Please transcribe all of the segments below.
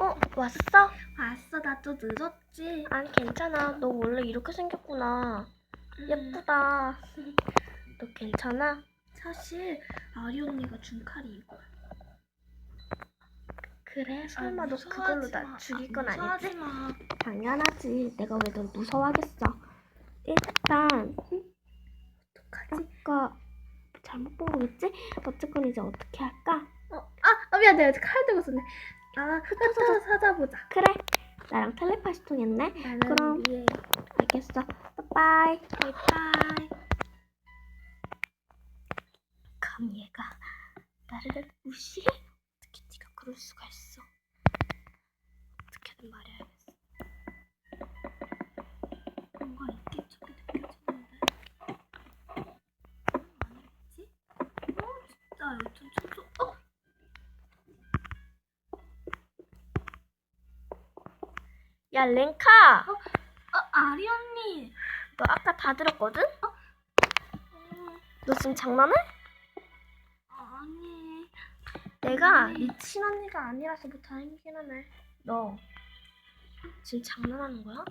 어, 왔어? 왔어, 나 또 늦었지. 아니, 괜찮아. 너 원래 이렇게 생겼구나. 예쁘다. 너 괜찮아? 사실 아리 언니가 준 칼이 이거야. 그래, 설마 아, 너 그걸로 무서워하지 나 마. 죽일 아, 건 아니지? 무서워하지 마. 당연하지. 내가 왜 널 무서워하겠어. 일단, 어떡하지? 아까 잘못 본 거겠지? 어쨌건 이제 어떻게 할까? 어, 아, 아 미안, 내가 칼 들고 있었네. 아, 흩어서 찾아보자. 그래. 나랑 텔레파시 통했네. 나는 그럼. 위에 알겠어. 빠이빠이. 바이바이. 감히 얘가 나를 무시해? 어떻게 네가 그럴 수가 있어? 어떻게든 말해야겠어. 뭔가 있겠지게 느껴지는데. 아니겠지? 어, 진짜 여튼 촉촉. 어, 야 랭카, 아, 아리 언니. 너 아까 다 들었거든? 어, 너 지금 장난해? 아니. 내가. 네 친언니가 아니라서 뭐 다행이긴 하네. 너 지금 장난하는 거야?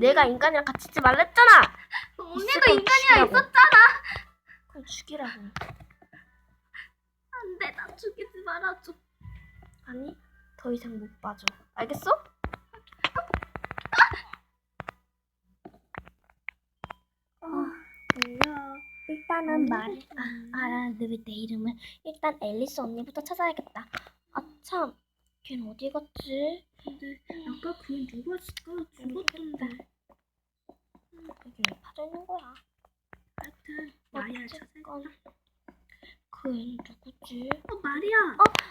내가 인간이랑 같이 있지 말랬잖아. 언니가 건 인간이랑 죽이라고. 있었잖아. 그럼 죽이라고. 안 돼, 나 죽이지 말아줘. 아니 더 이상 못 봐줘. 알겠어? 아, 뭐야. 일단은 말, 아, 알아, 너왜 내 이름을. 일단 앨리스 언니부터 찾아야겠다. 아, 참. 걘 어디 갔지? 근데 아까 그 누구였을까? 죽었던데. 여기 왜 파져 있는 거야? 하여튼 마리아 찾아. 어쨌건. 그 애는 누구지? 어 마리아.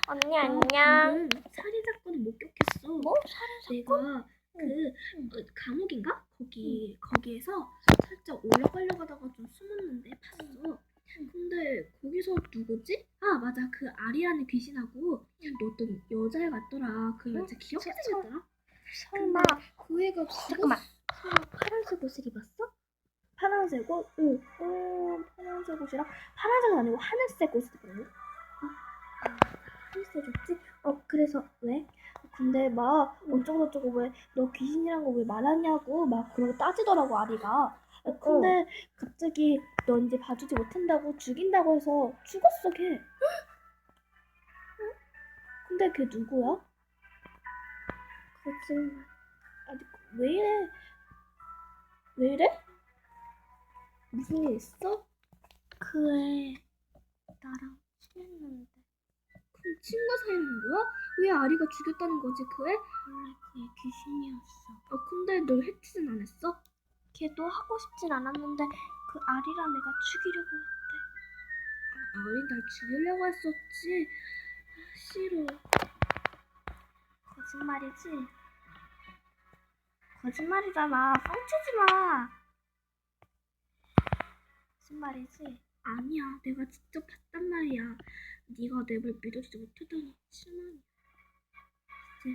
언니, 나 안녕. 살인 사건을 목격했어. 뭐? 살인 사건? 내가 그 응. 어, 감옥인가? 거기 거기에서 살짝 올라가려고 하다가 좀 숨었는데 봤어. 근데 거기서 누구지? 아 맞아 그 아리아는 귀신하고 너 어떤 여자애 같더라. 그 여자 귀엽게 저- 생겼더라. 설마. 그 애가 잠깐만. 설마 파란색 옷을 입었어? 파란색 옷? 응. 어, 파란색 옷이랑 파란색은 아니고 하늘색 옷을 입었네. 아, 아, 하늘색이었지? 어, 그래서 왜? 근데 막 어쩌고 저쩌고 왜 너 귀신이란 거 왜 말하냐고 막 그러고 따지더라고 아리가. 어, 근데 갑자기 너 이제 봐주지 못한다고 죽인다고 해서 죽었어 걔. 응? 근데 걔 누구야? 거짓말. 아니 왜 이래? 왜 이래? 무슨 일 있어? 그애 나랑 친구 사이라는 거야? 왜 아리가 죽였다는 거지 그 애? 원래 그애 귀신이었어. 아 근데 너 해치는 안 했어? 걔도 하고 싶진 않았는데 그 아리란 애가 죽이려고 했대. 아, 아리 날 죽이려고 했었지. 아, 싫어. 거짓말이지? 거짓말이잖아. 뻥치지 마. 거짓말이지? 아니야, 내가 직접 봤단 말이야. 네가 내 말 믿어주지 못하다니 실망이야. 이제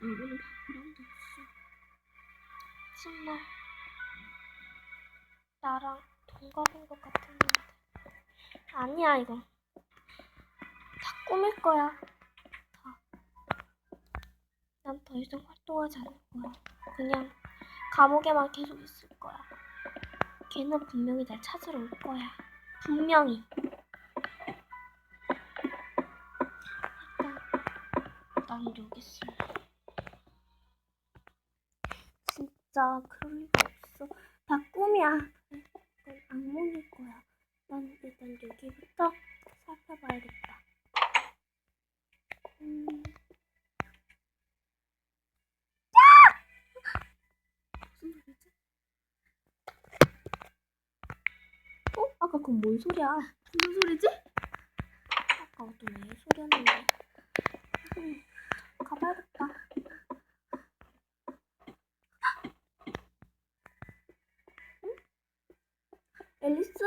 아무는 바보랑도 없어. 정말 나랑 동갑인 것 같았는데 아니야 이거. 다 꿈일 거야. 다. 난 더 이상 활동하지 않을 거야. 그냥 감옥에만 계속 있을 거야. 걔는 분명히 날 찾으러 올 거야. 분명히 여기 있을래 진짜 그럴 리가 없어. 다 꿈이야. 그래, 넌 악몽일 거야. 난 일단 여기부터 살펴봐야겠다. 음. 무슨 말이지? 어? 아까 그건 뭔 소리야? 무슨 소리지? 아까 어떤 애 소리였는데. 음, 가봐야겠다. 응? 앨리스!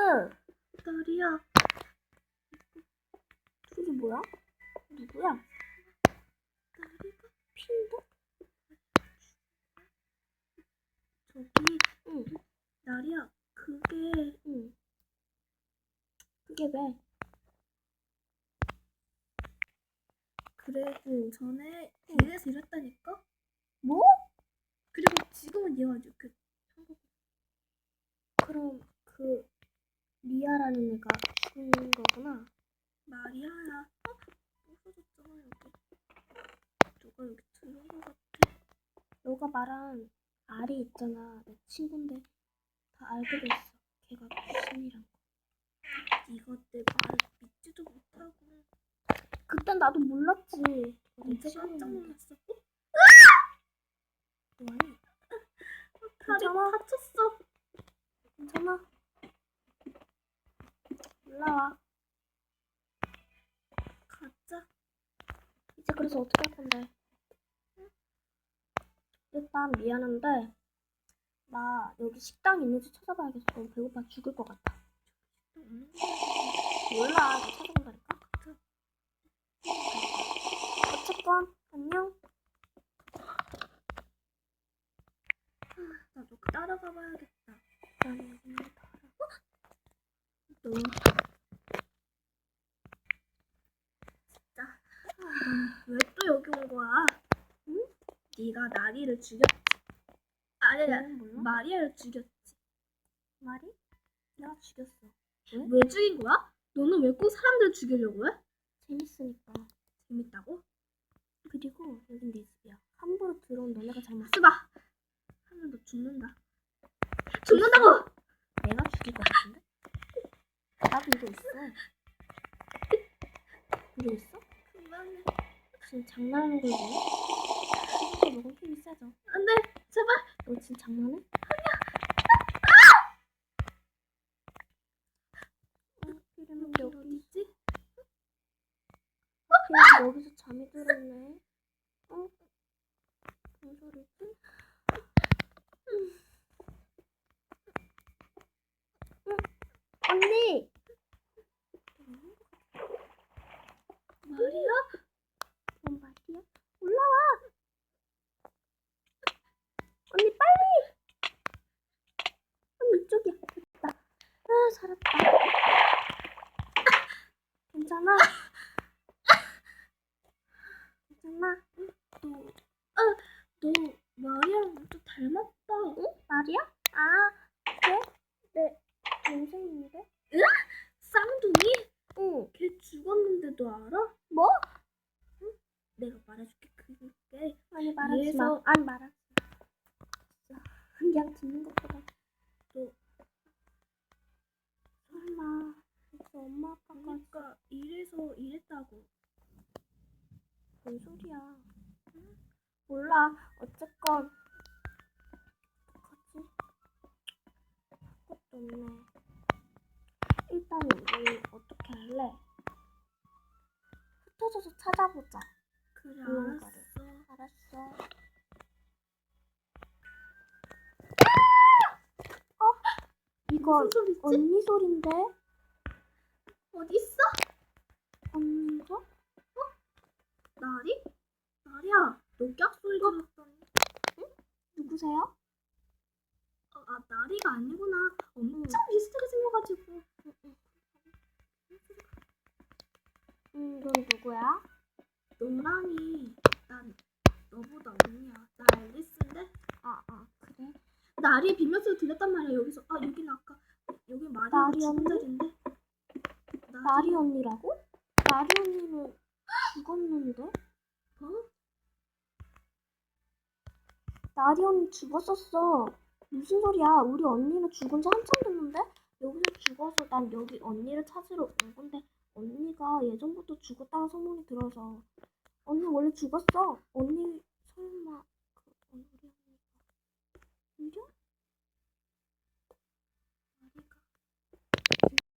나리야. 뭐야? 누구야? 나리가 핀도? 저기 응. 나리야. 그게 응. 그게 왜? 그래. 응. 전에 이래서 이랬다니까? 뭐? 그리고 지금은 얘가 이렇게 그럼 그 리아라는 애가 죽은 거구나. 마리아야. 어? 부서졌잖아 여기. 누가 여기 들은 거 같아. 너가 말한 알이 있잖아. 내 친구인데 다 알게 됐어. 걔가 귀신이란 거. 네가 내 말을 믿지도 못하고 그땐 나도 몰랐지. 언제 깜짝 놀랐어? 뭐하니? 다리? 다쳤어. 괜찮아? 올라와. 가자. 그래서 어떻게 할 건데? 일단 미안한데 나 여기 식당 있는지 찾아봐야겠어. 너무 배고파 죽을 것 같아. 몰라. 나 찾아본다니까. 어쨌건 안녕. 나도 따라가 봐야겠다. 난 여기 알아. 너 진짜 왜 또 여기 온 거야? 응? 네가 나리를 죽였지. 아니 아니 몰라? 마리아를 죽였지. 말이? 내가 죽였어. 왜 죽인 거야? 너는 왜 꼭 사람들을 죽이려고 해? 재밌으니까. 재밌다고? 그리고 여긴 내 집이야. 함부로 들어온 너네가 잘못. 쓰바. 하면 너 죽는다. 죽는다고. 내가 죽일 것 같은데? 나도 이거 있어. 이거 있어? 그만해. 지금 장난하는 걸보네? 이거 먹으면 힘이 세져. 안돼. 제발. 너 지금 장난해? 어, 이러면 여기 여기 어디 있지? 그냥 여기서 잠이 들었네. 어? 무슨 소리지? 음. 응. 언니! 마리아? 뭔 말이야? 올라와! 언니 빨리! 언니 이쪽이야. 됐다. 아 살았다. 괜찮아? 괜찮아? 너, 아, 너 마리아랑 또 닮았다. 응? 말이야? 아 그래? 내 동생인데? 쌍둥이? 응. 걔 죽었는데 너 알아? 뭐? 내가 말해줄게. 그게 아니 말하지 마. 아니 말하지 마. 그냥 듣는 것보다 너 설마 이제 엄마 아빠가 그러니까 이래서 이랬다고. 뭔 소리야? 몰라. 어쨌건 어떡하지? 것도 없네. 일단 우리 어떻게 할래? 흩어져서 찾아보자. 그래. 알았어. 알았어. 어? 무슨 소리지? 언니 소린데? 어디 있어? 언니가? 나리? 나리야, 너 깍소리 들었더니. 누구세요? 아, 아, 나리가 아니구나. 엄청 비슷하게 생겨가지고. 음, 넌 누구야? 너랑이 난 너보다 언니야. 나 앨리스인데 아, 아, 나리의 비명소리 들렸단 말이야. 여기서 아 여기는 아까 여기 나리 죽은 언니? 자리인데. 나리, 나리 언니라고? 나리 언니는 죽었는데? 어? 나리 언니 죽었었어. 무슨 소리야? 우리 언니는 죽은 지 한참 됐는데? 여기서 죽어서 난 여기 언니를 찾으러 온 건데 언니가 예전부터 죽었다는 소문이 들어서 언니 원래 죽었어. 언니 설마